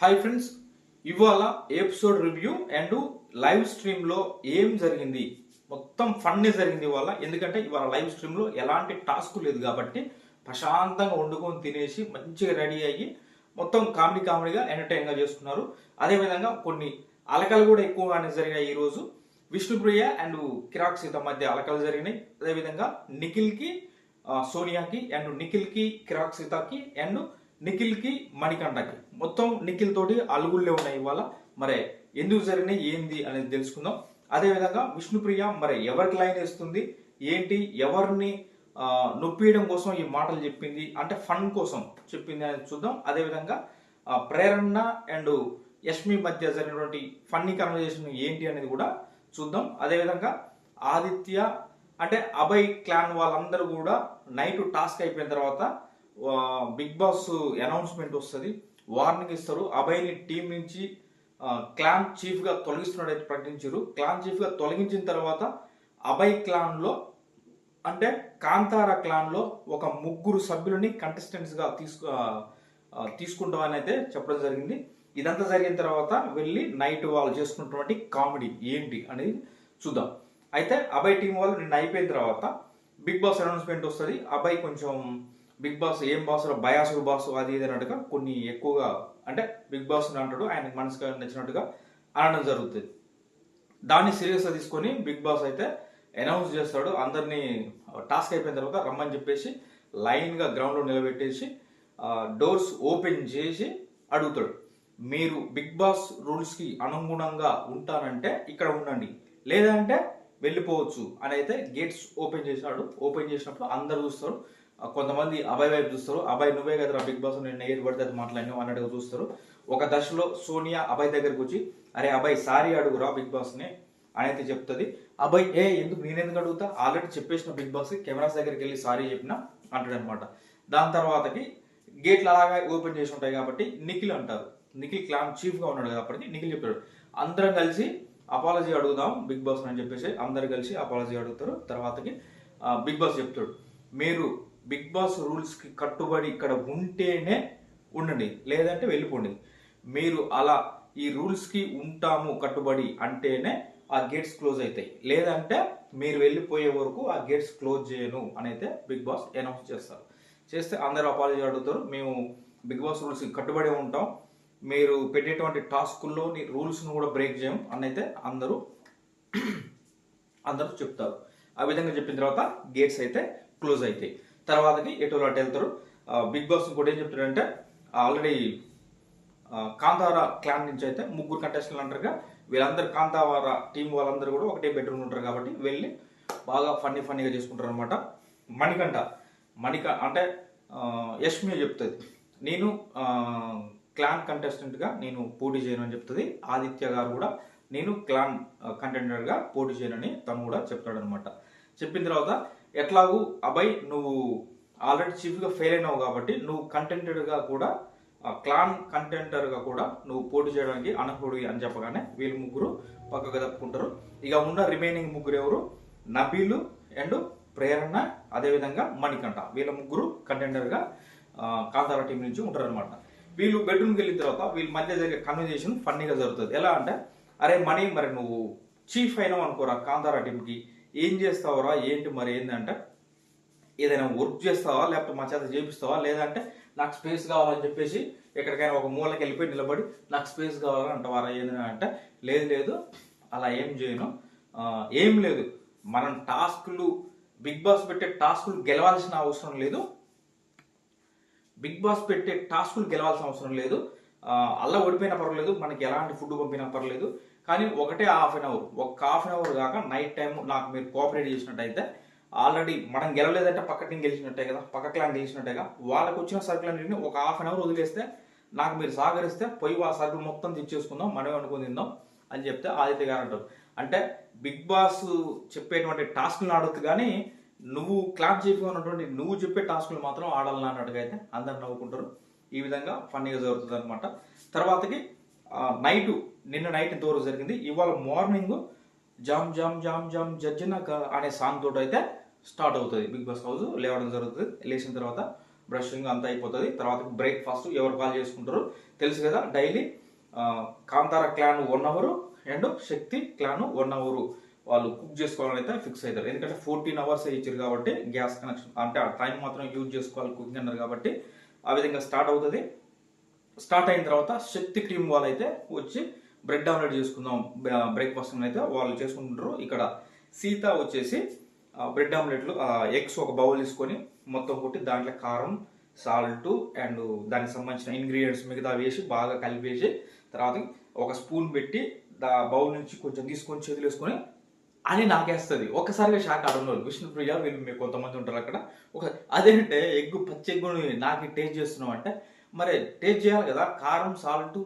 Hi friends ఇవాళ episode review and live స్ట్రీమ్లో ఏం జరిగింది? మొత్తం ఫన్నే జరిగింది ఇవాళ. ఎందుకంటే ఇవాళ లైవ్ స్ట్రీమ్లో ఎలాంటి టాస్క్ లేదు కాబట్టి ప్రశాంతంగా వండుకొని తినేసి మంచిగా రెడీ అయ్యి మొత్తం కామెడీ కామెడీగా ఎంటర్టైన్గా చేసుకున్నారు. అదేవిధంగా కొన్ని అలకలు కూడా ఎక్కువగానే జరిగాయి ఈరోజు విష్ణుప్రియ అండ్ కిరాక్ సీత మధ్య అలకలు జరిగినాయి. అదేవిధంగా నిఖిల్కి సోనియాకి అండ్ నిఖిల్కి కిరాక్ సీతకి అండ్ నిఖిల్కి మణికంఠకి. మొత్తం నిఖిల్ తోటి అలుగుళ్ళే ఉన్నాయి ఇవాళ. మరి ఎందుకు జరిగినాయి ఏంది అనేది తెలుసుకుందాం. అదేవిధంగా విష్ణుప్రియ మరి ఎవరికి లైన్ వేస్తుంది? ఏంటి ఎవరిని నొప్పియడం కోసం ఈ మాటలు చెప్పింది? అంటే ఫన్ కోసం చెప్పింది అనేది చూద్దాం. అదేవిధంగా ప్రేరణ అండ్ యష్మి మధ్య జరిగినటువంటి ఫన్నీ కన్వర్జేషన్ ఏంటి అనేది కూడా చూద్దాం. అదేవిధంగా ఆదిత్య అంటే అభయ్ క్లాన్ వాళ్ళందరూ కూడా నైట్ టాస్క్ అయిపోయిన తర్వాత బిగ్ బాస్ అనౌన్స్మెంట్ వస్తుంది. వార్నింగ్ ఇస్తారు. అభయ్ని టీం నుంచి క్లాన్ చీఫ్గా తొలగిస్తున్నట్టు ప్రకటించారు. క్లాన్ చీఫ్గా తొలగించిన తర్వాత అభయ్ క్లాన్లో అంటే కాంతార క్లాన్లో ఒక ముగ్గురు సభ్యులని కంటెస్టెంట్స్గా తీసుకు తీసుకుంటామని అయితే చెప్పడం జరిగింది. ఇదంతా జరిగిన తర్వాత వెళ్ళి నైట్ వాళ్ళు చేసుకున్నటువంటి కామెడీ ఏంటి అనేది చూద్దాం. అయితే అభయ్ టీం వాళ్ళు నిన్న అయిపోయిన తర్వాత బిగ్ బాస్ అనౌన్స్మెంట్ వస్తుంది. అభయ్ కొంచెం బిగ్ బాస్ ఏం బాస్ బయాసుడు బాస్ అది ఇది అన్నట్టుగా కొన్ని ఎక్కువగా అంటే బిగ్ బాస్ అంటాడు ఆయనకు మనసుగా నచ్చినట్టుగా అనడం జరుగుతుంది. దాన్ని సీరియస్గా తీసుకొని బిగ్ బాస్ అయితే అనౌన్స్ చేస్తాడు. అందరినీ టాస్క్ అయిపోయిన తర్వాత రమ్మని చెప్పేసి లైన్గా గ్రౌండ్లో నిలబెట్టేసి డోర్స్ ఓపెన్ చేసి అడుగుతాడు. మీరు బిగ్ బాస్ రూల్స్కి అనుగుణంగా ఉంటానంటే ఇక్కడ ఉండండి. లేదంటే వెళ్ళిపోవచ్చు అని అయితే గేట్స్ ఓపెన్ చేశాడు. ఓపెన్ చేసినప్పుడు అందరు చూస్తారు. కొంతమంది అభయ్ వైపు చూస్తారు. అభయ్ నువ్వే కదా బిగ్ బాస్ నేను ఏది పడితే అది మాట్లాడినావు అన్నట్టుగా చూస్తారు. ఒక దశలో సోనియా అభయ్ దగ్గరికి వచ్చి అరే అభయ్ సారీ అడుగురా బిగ్ బాస్ని అని అయితే చెప్తుంది. అబ్బాయి ఏ ఎందుకు? నేనెందుకు అడుగుతా? ఆల్రెడీ చెప్పేసిన బిగ్ బాస్ కెమెరాస్ దగ్గరికి వెళ్ళి సారీ చెప్పిన? అంటాడు అనమాట దాని తర్వాతకి గేట్లు అలాగే ఓపెన్ చేసి ఉంటాయి కాబట్టి నిఖిల్ అంటారు. నిఖిల్ క్లాన్ చీఫ్గా ఉన్నాడు కాబట్టి నిఖిల్ చెప్పాడు. అందరం కలిసి అపాలజీ అడుగుదాం బిగ్ బాస్ అని చెప్పేసి అందరు కలిసి అపాలజీ అడుగుతారు. తర్వాతకి బిగ్ బాస్ చెప్తాడు. మీరు బిగ్ బాస్ రూల్స్కి కట్టుబడి ఇక్కడ ఉంటేనే ఉండండి లేదంటే వెళ్ళిపోండి. మీరు అలా ఈ రూల్స్కి ఉంటాము కట్టుబడి అంటేనే ఆ గేట్స్ క్లోజ్ అవుతాయి. లేదంటే మీరు వెళ్ళిపోయే వరకు ఆ గేట్స్ క్లోజ్ చేయను అని అయితే బిగ్ బాస్ అనౌన్స్ చేస్తారు. చేస్తే అందరూ అపాలజీ అడుగుతారు. మేము బిగ్ బాస్ రూల్స్కి కట్టుబడి ఉంటాం. మీరు పెట్టేటువంటి టాస్కుల్లోని రూల్స్ను కూడా బ్రేక్ చేయం అని అయితే అందరూ అందరూ చెప్తారు. ఆ విధంగా చెప్పిన తర్వాత గేట్స్ అయితే క్లోజ్ అవుతాయి. తర్వాతకి ఎటువంటి అటు వెళ్తారు? బిగ్ బాస్ ఇంకోటి ఏం చెప్తాడంటే ఆల్రెడీ కాంతార క్లాన్ నుంచి అయితే ముగ్గురు కంటెస్టెంట్లు అంటారుగా. వీళ్ళందరూ కాంతావార టీం వాళ్ళందరూ కూడా ఒకటే బెడ్రూమ్ ఉంటారు కాబట్టి వెళ్ళి బాగా ఫన్నీ ఫన్నీగా చేసుకుంటారు అనమాట మణికంఠ మణిక అంటే యష్మి చెప్తుంది. నేను క్లాన్ కంటెస్టెంట్గా నేను పోటీ చేయను అని చెప్తుంది. ఆదిత్య గారు కూడా నేను క్లాన్ కంటెండర్గా పోటీ చేయనని తను కూడా చెప్తాడనమాట చెప్పిన తర్వాత ఎట్లాగూ అభయ్ నువ్వు ఆల్రెడీ చీఫ్గా ఫెయిల్ అయినావు కాబట్టి నువ్వు కంటెంటెడ్గా కూడా క్లాన్ కంటెంటర్గా కూడా నువ్వు పోటీ చేయడానికి అనర్హుడు అని చెప్పగానే వీళ్ళు ముగ్గురు పక్కకు తప్పుకుంటారు. ఇక ఉన్న రిమైనింగ్ ముగ్గురు ఎవరు? నబీలు అండ్ ప్రేరణ అదేవిధంగా మణికంఠ. వీళ్ళ ముగ్గురు కంటెండర్గా కాంతార టీం నుంచి ఉంటారనమాట వీళ్ళు బెడ్రూమ్కి వెళ్ళిన తర్వాత వీళ్ళ మధ్య జరిగే కన్వర్జేషన్ ఫన్నీగా జరుగుతుంది. ఎలా అంటే అరే మణి మరి నువ్వు చీఫ్ అయినావు అనుకోరా కాంతారా టీంకి ఏం చేస్తావురా ఏంటి మరి ఏంటంటే ఏదైనా వర్క్ చేస్తావా లేకపోతే మా చేత చేపిస్తావా లేదంటే నాకు స్పేస్ కావాలని చెప్పేసి ఎక్కడికైనా ఒక మూలకి వెళ్ళిపోయి నిలబడి నాకు స్పేస్ కావాలని అంటవారా ఏంది అంటే లేదు లేదు అలా ఏం చేయను. ఏం లేదు. మనం టాస్క్లు బిగ్ బాస్ పెట్టే టాస్క్లు గెలవాల్సిన అవసరం లేదు. బిగ్ బాస్ పెట్టే టాస్కులు గెలవాల్సిన అవసరం లేదు. అలా ఓడిపోయినా పర్వాలేదు మనకి ఎలాంటి ఫుడ్ పంపినా పర్లేదు కానీ ఒకటే హాఫ్ అన్ అవర్. ఒక హాఫ్ అన్ అవర్ కాక నైట్ టైం నాకు మీరు కోఆపరేట్ చేసినట్టయితే ఆల్రెడీ మనం గెలవలేదంటే పక్క టీం గెలిచినట్టే కదా పక్క క్లాన్ గెలిచినట్టేగా? వాళ్ళకి వచ్చిన సర్కిల్ అన్నింటిని ఒక హాఫ్ అన్ అవర్ వదిలేస్తే నాకు మీరు సహకరిస్తే పోయి ఆ సర్కిల్ మొత్తం తెచ్చేసుకుందాం మనమే అనుకుని తిందాం అని చెప్తే ఆదిత్య గారు అంటారు. అంటే బిగ్ బాస్ చెప్పేటువంటి టాస్క్లు ఆడొద్దు కానీ నువ్వు క్లాప్ చీఫ్గా ఉన్నటువంటి నువ్వు చెప్పే టాస్క్లు మాత్రం ఆడాలని అన్నట్టుగా అయితే అందరు నవ్వుకుంటారు. ఈ విధంగా ఫన్నీగా జరుగుతుంది అనమాట తర్వాతకి నైటు నిన్న నైట్ ఇంతవరకు జరిగింది. ఇవాళ morning jam jam jam jam జడ్జిన అనే సాంగ్ తోటి అయితే స్టార్ట్ అవుతుంది. బిగ్ బాస్ హౌస్ లేవడం జరుగుతుంది. లేచిన తర్వాత బ్రషింగ్ అంతా అయిపోతుంది. తర్వాత బ్రేక్ఫాస్ట్ ఎవరు కాల్ చేసుకుంటారు? తెలుసు కదా daily Kantara clan one hour and Shakti clan one hour వాళ్ళు కుక్ చేసుకోవాలని అయితే ఫిక్స్ అవుతారు ఎందుకంటే ఫోర్టీన్ అవర్స్ ఇచ్చారు కాబట్టి గ్యాస్ కనెక్షన్ అంటే ఆ టైం మాత్రం యూజ్ చేసుకోవాలి కుకింగ్ అన్నారు కాబట్టి ఆ విధంగా స్టార్ట్ అవుతుంది. స్టార్ట్ అయిన తర్వాత శక్తి టీం వాళ్ళు అయితే వచ్చి బ్రెడ్ ఆమ్లెట్ చేసుకుందాం బ్రేక్ఫాస్ట్ అయితే వాళ్ళు చేసుకుంటారు ఇక్కడ సీత వచ్చేసి బ్రెడ్ ఆమ్లెట్లు ఎగ్స్ ఒక బౌల్ తీసుకొని మొత్తం కొట్టి దాంట్లో కారం సాల్ట్ అండ్ దానికి సంబంధించిన ఇంగ్రీడియంట్స్ మిగతా వేసి బాగా కలిపేసి తర్వాత ఒక స్పూన్ పెట్టి దా బౌల్ నుంచి కొంచెం తీసుకొని చేతులు వేసుకొని అని నాకేస్తుంది. ఒక్కసారిగా షాక్ ఆడడం విష్ణుప్రియ వీళ్ళు మీకు కొంతమంది ఉంటారు అక్కడ. ఒక అదేంటే ఎగ్గు పచ్చి ఎగ్గుని నాకు టేస్ట్ చేస్తున్నాం అంటే మరి టేస్ట్ చేయాలి కదా. కారం సాల్ట్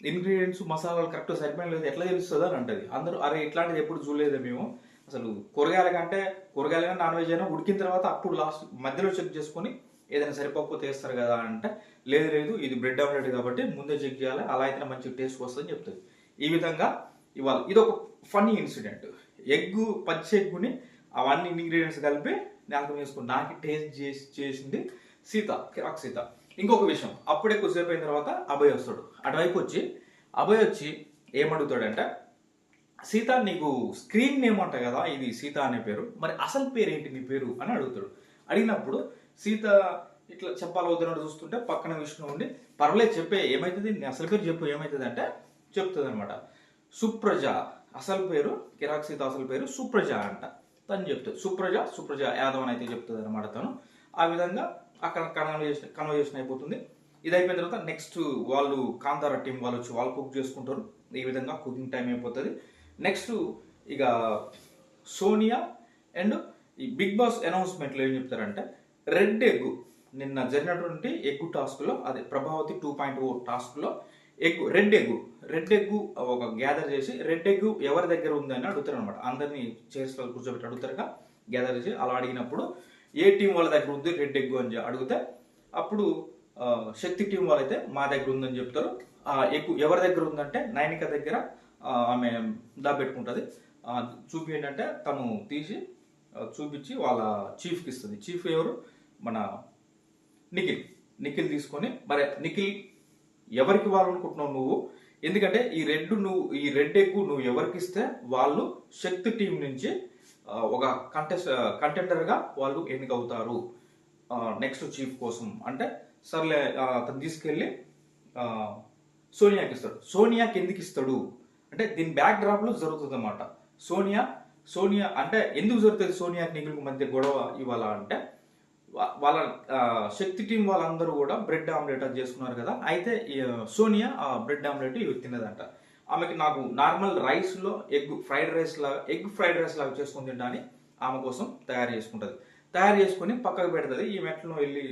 ఇంగ్రీడియంట్స్ మసాలాలు కరెక్ట్ సరిపోయిన లేదు ఎట్లా తెలుస్తుంది అని అంటది. అందరూ అరే ఇట్లాంటిది ఎప్పుడు చూడలేదు మేము? అసలు కూరగాయల కంటే కూరగాయలు కానీ నాన్ వెజ్ అయినా ఉడికిన తర్వాత అప్పుడు లాస్ట్ మధ్యలో చెక్ చేసుకొని ఏదైనా సరిపోకపోతే వేస్తారు కదా అంటే లేదు లేదు ఇది బ్రెడ్ ఆమ్లెట్ కాబట్టి ముందే చెక్ చేయాలి అలా అయితే మంచి టేస్ట్ వస్తుందని చెప్తుంది. ఈ విధంగా ఇవాళ ఇది ఒక ఫన్నీ ఇన్సిడెంట్ ఎగ్ పచ్చి ఎగ్గుని అవన్నీ ఇంగ్రీడియంట్స్ కలిపి నాకు వేసుకుని నాకు టేస్ట్ చేసి చేసింది సీత కిరాక్ సీత. ఇంకొక విషయం. అప్పుడే కొద్దిసేపు అయిన తర్వాత అభయ్ వస్తాడు. అటువైపు వచ్చి అభయ్ వచ్చి ఏమడుగుతాడంటే సీత నీకు స్క్రీన్ నేమ్ అంట కదా ఇది సీత అనే పేరు. మరి అసలు పేరు ఏంటి నీ పేరు అని అడుగుతాడు. అడిగినప్పుడు సీత ఇట్లా చెప్పాలి వద్దనట్టు చూస్తుంటే పక్కన విష్ణు ఉండి పర్వాలేదు చెప్పే ఏమవుతుంది నీ అసలు పేరు చెప్పు ఏమవుతుంది అంటే చెప్తుంది అనమాట సుప్రజ అసలు పేరు కిరాక్ సీత అసలు పేరు సుప్రజ అంట. తను చెప్తుంది. సుప్రజ సుప్రజ యాదవ్ అని అయితే చెప్తుంది అనమాట తను. ఆ విధంగా అక్కడ కన్వర్జేషన్ కన్వర్జేషన్ అయిపోతుంది. ఇది అయిపోయిన తర్వాత నెక్స్ట్ వాళ్ళు కాంతార టీం వాళ్ళు వచ్చి వాళ్ళు కుక్ చేసుకుంటారు. ఈ విధంగా కుకింగ్ టైం అయిపోతుంది. నెక్స్ట్ ఇక సోనియా అండ్ ఈ బిగ్ బాస్ అనౌన్స్మెంట్లో ఏం చెప్తారంటే రెడ్ ఎగ్ నిన్న జరిగినటువంటి ఎగ్ టాస్క్లో అదే ప్రభావతి టూ పాయింట్ ఓ టాస్క్లో egg red egg red egg ఒక గ్యాదర్ చేసి రెడ్ ఎగ్ ఎవరి దగ్గర ఉందని అడుగుతారు అనమాట అందరినీ చైర్స్లో కూర్చోబెట్టి అడుగుతారుగా. గ్యాదర్ చేసి అలా అడిగినప్పుడు ఏ టీం వాళ్ళ దగ్గర ఉంది? రెడ్ ఎగ్ అని అడిగితే అప్పుడు శక్తి టీం వాళ్ళైతే మా దగ్గర ఉందని చెప్తారు. ఆ ఎగ్ ఎవరి దగ్గర ఉందంటే నైనిక దగ్గర ఆమె దాబెట్టుకుంటుంది చూపి ఏంటంటే తను తీసి చూపించి వాళ్ళ చీఫ్కి ఇస్తుంది. చీఫ్ ఎవరు? మన నిఖిల్. నిఖిల్ తీసుకొని మరి నిఖిల్ ఎవరికి ఇవ్వాలనుకుంటున్నావు నువ్వు? ఎందుకంటే ఈ రెడ్ నువ్వు ఈ రెడ్ ఎగ్గు నువ్వు ఎవరికి ఇస్తే వాళ్ళు శక్తి టీం నుంచి ఒక కంటెస్ట్ కంటెండర్గా వాళ్ళు ఎన్నికవుతారు. నెక్స్ట్ చీఫ్ కోసం. అంటే సర్లే అతను తీసుకెళ్ళి సోనియాకి ఇస్తాడు. సోనియాకి ఎందుకు ఇస్తాడు. అంటే దీని బ్యాక్ డ్రాప్లో జరుగుతుంది అనమాట సోనియా సోనియా అంటే ఎందుకు జరుగుతుంది సోనియాకి నిఖిల్కి మధ్య గొడవ ఇవాళ అంటే వాళ్ళ శక్తి టీం వాళ్ళందరూ కూడా బ్రెడ్ ఆమ్లెట్ అది చేసుకున్నారు కదా. అయితే సోనియా ఆ బ్రెడ్ ఆమ్లెట్ ఇవి తిన్నదంట. ఆమెకి నాకు నార్మల్ రైస్లో ఎగ్ ఫ్రైడ్ రైస్ లాగా ఎగ్ ఫ్రైడ్ రైస్ లాగా చేసుకుని తింటాని ఆమె కోసం తయారు చేసుకుంటుంది. తయారు చేసుకొని పక్కకు పెడుతుంది. ఈ మెట్లో వెళ్ళి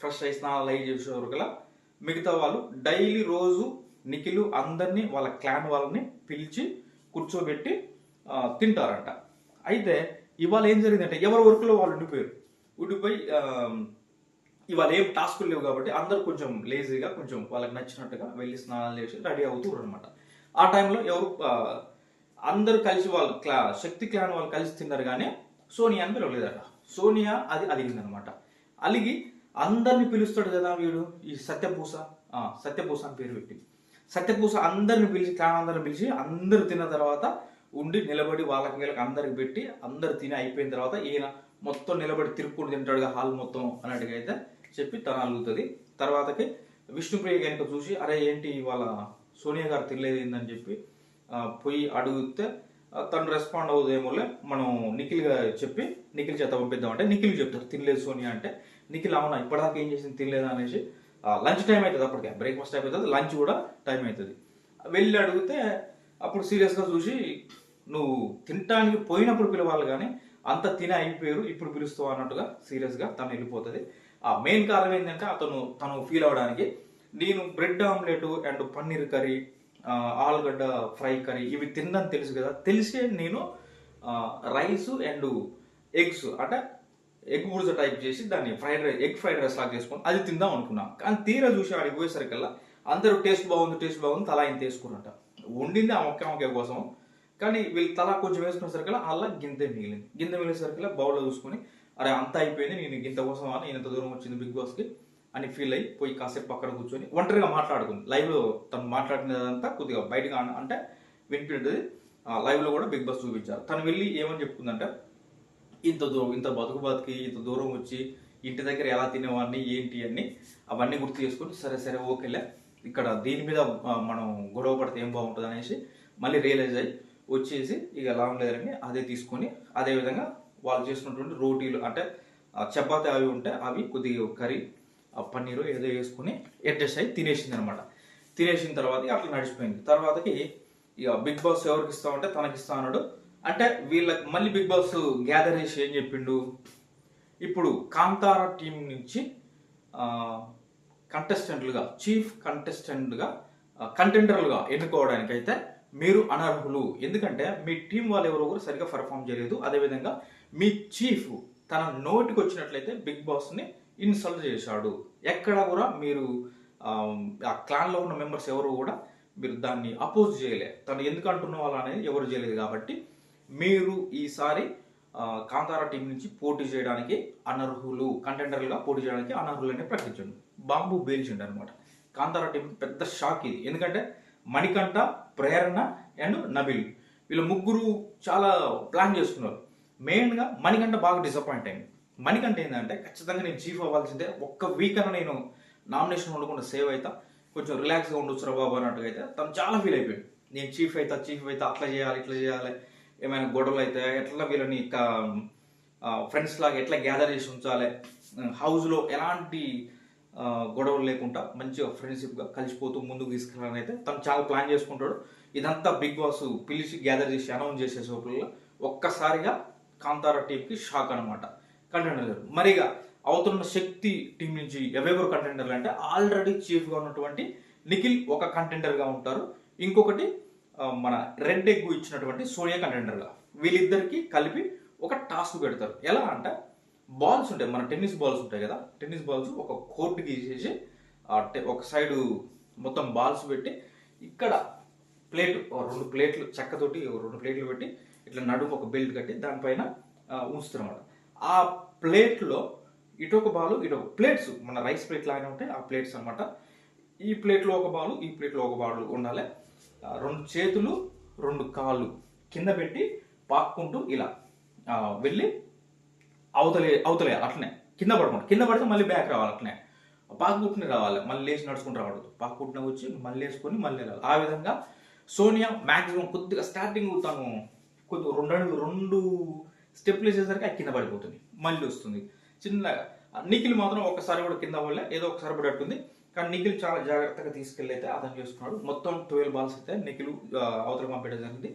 ఫ్రెష్ అయి స్నానాలు అయ్యి చేసే వరకులా మిగతా వాళ్ళు డైలీ రోజు నిఖిలు అందరినీ వాళ్ళ క్లాన్ వాళ్ళని పిలిచి కూర్చోబెట్టి తింటారంట. అయితే ఇవాళ ఏం జరిగిందంటే ఎవరి వర్క్లో వాళ్ళు ఉండిపోయారు? ఉండిపోయి ఇవాళ ఏం టాస్కులు లేవు కాబట్టి అందరు కొంచెం లేజీగా కొంచెం వాళ్ళకి నచ్చినట్టుగా వెళ్ళి స్నానాలు చేసి రెడీ అవుతూ అనమాట ఆ టైంలో ఎవరు అందరూ కలిసి వాళ్ళు క్లా శక్తి క్లాన్ వాళ్ళు కలిసి తిన్నారు కానీ సోనియా అని పిలవలేదట. సోనియా అది అలిగిందనమాట. అలిగి అందరిని పిలుస్తాడు కదా వీడు ఈ సత్యపూస సత్యపూస అని పేరు పెట్టి సత్యపూస అందరిని పిలిచి క్లాన్ అందరిని పిలిచి అందరు తిన్న తర్వాత ఉండి నిలబడి వాళ్ళకి వీళ్ళకి అందరికి పెట్టి అందరు తిని అయిపోయిన తర్వాత ఈయన మొత్తం నిలబడి తిరుక్కుంటూ తింటాడుగా హాల్ మొత్తం అన్నట్టుగా అయితే చెప్పి తన అలుగుతుంది తర్వాతకి విష్ణుప్రియ కనుక చూసి అరే ఏంటి ఇవాళ సోనియా గారు తెలియదు ఏందని చెప్పి పోయి అడిగితే తను రెస్పాండ్ అవుదేమోలే మనం నిఖిల్గా చెప్పి నిఖిల్ చేత పంపిద్దాం అంటే నిఖిల్ చెప్తారు తినలేదు సోనియా అంటే నిఖిల్ అవునా ఇప్పటిదాకా ఏం చేసింది తినలేదా అనేసి లంచ్ టైం అవుతుంది అప్పటికే బ్రేక్ఫాస్ట్ అయిపోతుంది లంచ్ కూడా టైం అవుతుంది వెళ్ళి అడిగితే అప్పుడు సీరియస్గా చూసి నువ్వు తినటానికి పోయినప్పుడు పిలవాలి కానీ అంత తిని అయిపోయారు ఇప్పుడు పిలుస్తావు అన్నట్టుగా సీరియస్గా తను వెళ్ళిపోతుంది. ఆ మెయిన్ కారణం ఏంటంటే అతను తను ఫీల్ అవ్వడానికి నేను bread omelette and paneer curry ఆలుగడ్డ ఫ్రై కర్రీ ఇవి తిందని తెలుసు కదా. తెలిసే నేను రైస్ అండ్ ఎగ్స్ అంటే ఎగ్ బుర్జ టైప్ చేసి దాన్ని fried rice egg fried rice లాగా చేసుకొని అది తిందాం అనుకున్నాను కానీ తీరా చూసి ఆడికి పోయేసరికల్లా అందరూ టేస్ట్ బాగుంది టేస్ట్ బాగుంది తలా ఆయన తీసుకున్నట వండింది ఆ మొక్క మొక్క కోసం. కానీ వీళ్ళు తలా కొంచెం వేసుకునేసరికల్లా అలా గింతె మిగిలింది. గింత మిగిలేసరికల్లా బౌల్లో చూసుకొని అరే అంతా అయిపోయింది నేను గింత కోసం అని ఇంత దూరం వచ్చింది బిగ్ బాస్కి? అని ఫీల్ అయ్యి పోయి కాసేపు పక్కన కూర్చొని ఒంటరిగా మాట్లాడుకుంది. లైవ్లో తను మాట్లాడినదంతా కొద్దిగా బయటగా అంటే వినిపించదు లైవ్లో కూడా బిగ్ బాస్ చూపించారు. తను వెళ్ళి ఏమని చెప్పుకుందంటే ఇంత దూరం ఇంత బతుకు బతికి ఇంత దూరం వచ్చి ఇంటి దగ్గర ఎలా తినేవాడిని ఏంటి అని అవన్నీ గుర్తు చేసుకొని సరే సరే ఓకేలే ఇక్కడ దీని మీద మనం గొడవ పడితే ఏం బాగుంటుంది అనేసి మళ్ళీ రియలైజ్ అయ్యి వచ్చేసి ఇక లాభం లేదని అదే తీసుకొని అదేవిధంగా వాళ్ళు చేసినటువంటి రోటీలు అంటే చపాతి అవి ఉంటే అవి కొద్దిగా కర్రీ ఆ పన్నీరు ఏదో వేసుకుని అడ్జస్ట్ అయ్యి తినేసింది అనమాట తినేసిన తర్వాత అట్లా నడిచిపోయింది. తర్వాతకి ఇక బిగ్ బాస్ ఎవరికి ఇస్తామంటే తనకి ఇస్తా అన్నాడు. అంటే వీళ్ళకి మళ్ళీ బిగ్ బాస్ గ్యాదర్ చేసి ఏం చెప్పిండు? ఇప్పుడు కాంతారా టీం నుంచి కంటెస్టెంట్లుగా చీఫ్ కంటెస్టెంట్గా కంటెండర్లుగా ఎన్నుకోవడానికైతే మీరు అనర్హులు. ఎందుకంటే మీ టీం వాళ్ళు ఎవరో కూడా సరిగ్గా పర్ఫామ్ చేయలేదు. అదేవిధంగా మీ చీఫ్ తన నోటికి వచ్చినట్లయితే బిగ్ బాస్ని ఇన్సల్ట్ చేశాడు. ఎక్కడ కూడా మీరు ఆ, క్లాన్లో ఉన్న మెంబర్స్ ఎవరు కూడా మీరు దాన్ని అపోజ్ చేయలే. తను ఎందుకు అంటున్న వాళ్ళు అనేది ఎవరు చేయలేదు కాబట్టి మీరు ఈసారి కాంతారా టీం నుంచి పోటీ చేయడానికి అనర్హులు కంటెండర్లుగా పోటీ చేయడానికి అనర్హులని ప్రకటించండు. బాంబు బేల్చిండు అనమాట కాంతారా టీం పెద్ద షాక్ ఇది. ఎందుకంటే మణికంఠ ప్రేరణ అండ్ నబిల్. వీళ్ళ ముగ్గురు చాలా ప్లాన్ చేసుకున్నారు. మెయిన్గా మణికంఠ బాగా డిసప్పాయింట్ అయింది. మణికంట ఏంటంటే ఖచ్చితంగా నేను చీఫ్ అవ్వాల్సిందే. ఒక్క వీక్ అన్న నేను నామినేషన్ ఉండకుండా సేవ్ అవుతా కొంచెం రిలాక్స్గా ఉండొచ్చు బాబు అన్నట్టుగా అయితే తను చాలా ఫీల్ అయిపోయాడు నేను చీఫ్ అవుతా చీఫ్ అవుతా అట్లా చేయాలి ఇట్లా చేయాలి. ఏమైనా గొడవలు అయితే ఎట్లా వీళ్ళని ఫ్రెండ్స్ లాగా ఎట్లా గ్యాదర్ చేసి ఉంచాలి? హౌస్లో ఎలాంటి గొడవలు లేకుండా మంచిగా ఫ్రెండ్షిప్గా కలిసిపోతూ ముందుకు తీసుకెళ్ళాలని అయితే తను చాలా ప్లాన్ చేసుకుంటాడు. ఇదంతా బిగ్ బాస్ పిలిచి గ్యాదర్ చేసి అనౌన్స్ చేసే సోపుల్లో ఒక్కసారిగా కాంతారా టీంకి షాక్ అనమాట కంటెండర్లు మరిగా అవుతున్న శక్తి టీం నుంచి ఎవరెవరు కంటెండర్లు అంటే ఆల్రెడీ చీఫ్గా ఉన్నటువంటి నిఖిల్ ఒక కంటెండర్గా ఉంటారు. ఇంకొకటి మన రెడ్ ఎగ్గు ఇచ్చినటువంటి సోనియా కంటెండర్గా వీళ్ళిద్దరికి కలిపి ఒక టాస్క్ పెడతారు. ఎలా అంటే బాల్స్ ఉంటాయి మన టెన్నిస్ బాల్స్ ఉంటాయి కదా టెన్నిస్ బాల్స్ ఒక కోర్టు గీసేసి ఒక సైడు మొత్తం బాల్స్ పెట్టి ఇక్కడ ప్లేట్ రెండు ప్లేట్లు చెక్కతోటి రెండు ప్లేట్లు పెట్టి ఇట్లా నడుము ఒక బెల్ట్ కట్టి దానిపైన ఉంచుతారు అనమాట ఆ ప్లేట్లో ఇటొక బాలు ఇటొక ప్లేట్స్ మన రైస్ ప్లేట్ లాగానే ఉంటాయి ఆ ప్లేట్స్ అన్నమాట. ఈ ప్లేట్లో ఒక బాలు ఈ ప్లేట్లో ఒక బాలు ఉండాలి. రెండు చేతులు రెండు కాళ్ళు కింద పెట్టి పాక్కుంటూ ఇలా వెళ్ళి అవతలే అవతలే అట్లనే కింద పడకుండా కింద పడితే మళ్ళీ బ్యాక్ రావాలి అట్లనే. పాకుకుంటూనే రావాలి మళ్ళీ లేచి నడుచుకుంటూ రావద్దు పాకుకుంటూనే వచ్చి మళ్ళీ వేసుకొని మళ్ళీ రావాలి ఆ విధంగా సోనియా మ్యాక్సిమం కొద్దిగా స్టార్టింగ్ తను కొద్దిగా రెండు రెండు స్టెప్లు వేసేసరికి అది కింద పడిపోతుంది. మళ్ళీ వస్తుంది. చిన్నగా. నిఖిల్ మాత్రం ఒకసారి కూడా కింద వల్ల ఏదో ఒకసారి పడట్టుంది కానీ నిఖిల్ చాలా జాగ్రత్తగా తీసుకెళ్ళి అయితే అర్థం చేసుకున్నాడు. మొత్తం ట్వెల్వ్ బాల్స్ అయితే నిఖిల్ అవతల పంపేయడం జరిగింది.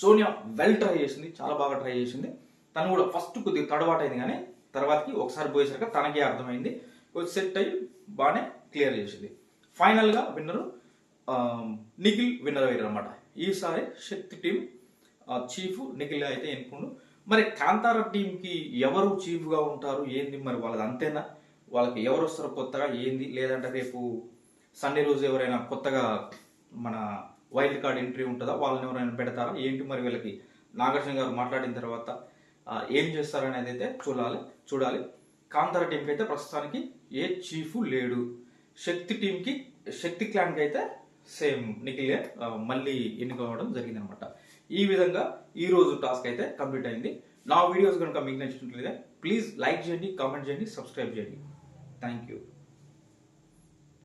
సోనియా వెల్ ట్రై చేసింది చాలా బాగా ట్రై చేసింది. తను కూడా ఫస్ట్ కొద్దిగా తడబాటైంది కానీ తర్వాతకి ఒకసారి పోయేసరికి తనకే అర్థమైంది. కొంచెం సెట్ అయ్యి బాగానే క్లియర్ చేసింది. ఫైనల్గా విన్నరు నిఖిల్ విన్నర్ అయ్యారు అనమాట ఈసారి శక్తి టీం చీఫ్ నిఖిల్ అయితే ఎన్నుకుండు మరి కాంతార టీంకి ఎవరు చీఫ్గా ఉంటారు? ఏంది మరి వాళ్ళది అంతేనా? వాళ్ళకి ఎవరు వస్తారు కొత్తగా ఏంది? లేదంటే రేపు సండే రోజు ఎవరైనా కొత్తగా మన వైల్డ్ కార్డ్ ఎంట్రీ ఉంటుందా? వాళ్ళని ఎవరైనా పెడతారా? ఏంటి మరి వీళ్ళకి? నాగార్జున గారు మాట్లాడిన తర్వాత ఏం చేస్తారనేది అయితే చూడాలి చూడాలి. కాంతార టీంకి అయితే ప్రస్తుతానికి ఏ చీఫ్ లేడు. శక్తి టీంకి శక్తి క్లాన్కి అయితే సేమ్ నిఖిలే మళ్ళీ ఎన్నుకోవడం జరిగిందనమాట. ఈ విధంగా ఈ రోజు టాస్క్ అయితే కంప్లీట్ అయింది. నా వీడియోస్ కనుక మీకు నచ్చినట్లయితే ప్లీజ్ లైక్ చేయండి కామెంట్ చేయండి సబ్స్క్రైబ్ చేయండి. Thank you